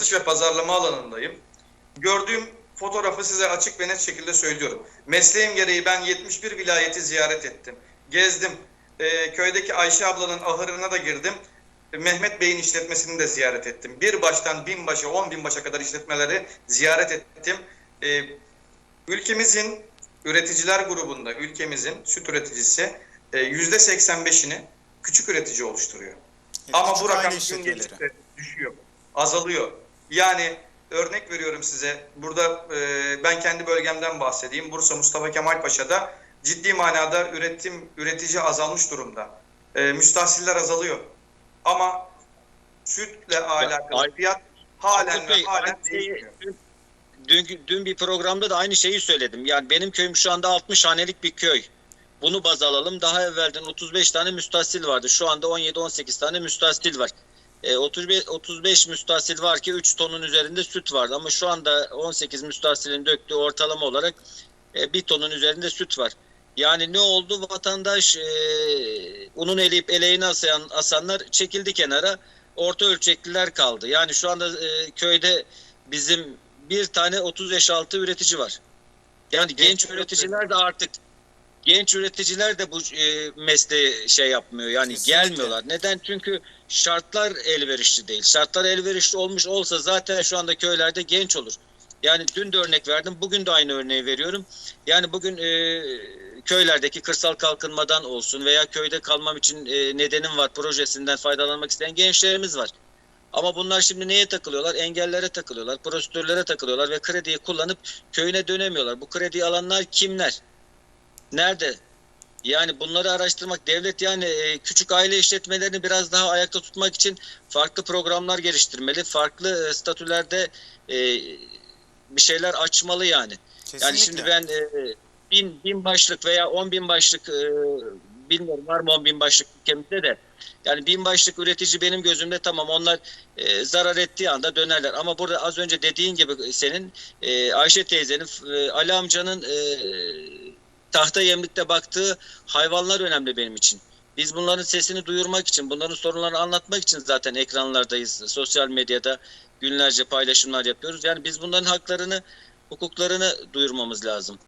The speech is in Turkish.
satış ve pazarlama alanındayım. Gördüğüm fotoğrafı size açık ve net şekilde söylüyorum. Mesleğim gereği ben 71 vilayeti ziyaret ettim. Gezdim. Ee, köydeki Ayşe ablanın ahırına da girdim. Mehmet Bey'in işletmesini de ziyaret ettim. Bir baştan bin başa, on bin başa kadar işletmeleri ziyaret ettim. Ee, ülkemizin üreticiler grubunda, ülkemizin süt üreticisi e, yüzde 85'ini küçük üretici oluşturuyor. Ama Küçük bu rakam gün geçtikçe düşüyor, azalıyor. Yani örnek veriyorum size. Burada e, ben kendi bölgemden bahsedeyim. Bursa Mustafa Kemal Paşa'da ciddi manada üretim üretici azalmış durumda. E, müstahsiller azalıyor. Ama sütle alakalı Ay- fiyat halen ve halen değişmiyor. dün, dün bir programda da aynı şeyi söyledim. Yani benim köyüm şu anda 60 hanelik bir köy. Bunu baz alalım. Daha evvelden 35 tane müstahsil vardı. Şu anda 17-18 tane müstahsil var. E, 35, 35 müstahsil var ki 3 tonun üzerinde süt vardı. Ama şu anda 18 müstahsilin döktüğü ortalama olarak e, 1 tonun üzerinde süt var. Yani ne oldu? Vatandaş e, unun eleyip eleğini asayan, asanlar çekildi kenara. Orta ölçekliler kaldı. Yani şu anda e, köyde bizim bir tane 30 yaş altı üretici var. Yani genç, Genç üreticiler de artık genç üreticiler de bu e, mesleği şey yapmıyor. Yani Kesinlikle. gelmiyorlar. Neden? Çünkü şartlar elverişli değil. Şartlar elverişli olmuş olsa zaten şu anda köylerde genç olur. Yani dün de örnek verdim. Bugün de aynı örneği veriyorum. Yani bugün e, köylerdeki kırsal kalkınmadan olsun veya köyde kalmam için e, nedenim var projesinden faydalanmak isteyen gençlerimiz var. Ama bunlar şimdi neye takılıyorlar? Engellere takılıyorlar, prosedürlere takılıyorlar ve krediyi kullanıp köyüne dönemiyorlar. Bu krediyi alanlar kimler? Nerede? Yani bunları araştırmak, devlet yani e, küçük aile işletmelerini biraz daha ayakta tutmak için farklı programlar geliştirmeli, farklı e, statülerde e, bir şeyler açmalı yani. Kesinlikle. Yani şimdi ben e, bin, bin başlık veya on bin başlık e, bilmiyorum var mı on bin başlık ülkemizde de yani bin başlık üretici benim gözümde tamam onlar e, zarar ettiği anda dönerler. Ama burada az önce dediğin gibi senin e, Ayşe teyzenin e, Ali amcanın e, tahta yemlikte baktığı hayvanlar önemli benim için. Biz bunların sesini duyurmak için, bunların sorunlarını anlatmak için zaten ekranlardayız. Sosyal medyada günlerce paylaşımlar yapıyoruz. Yani biz bunların haklarını, hukuklarını duyurmamız lazım.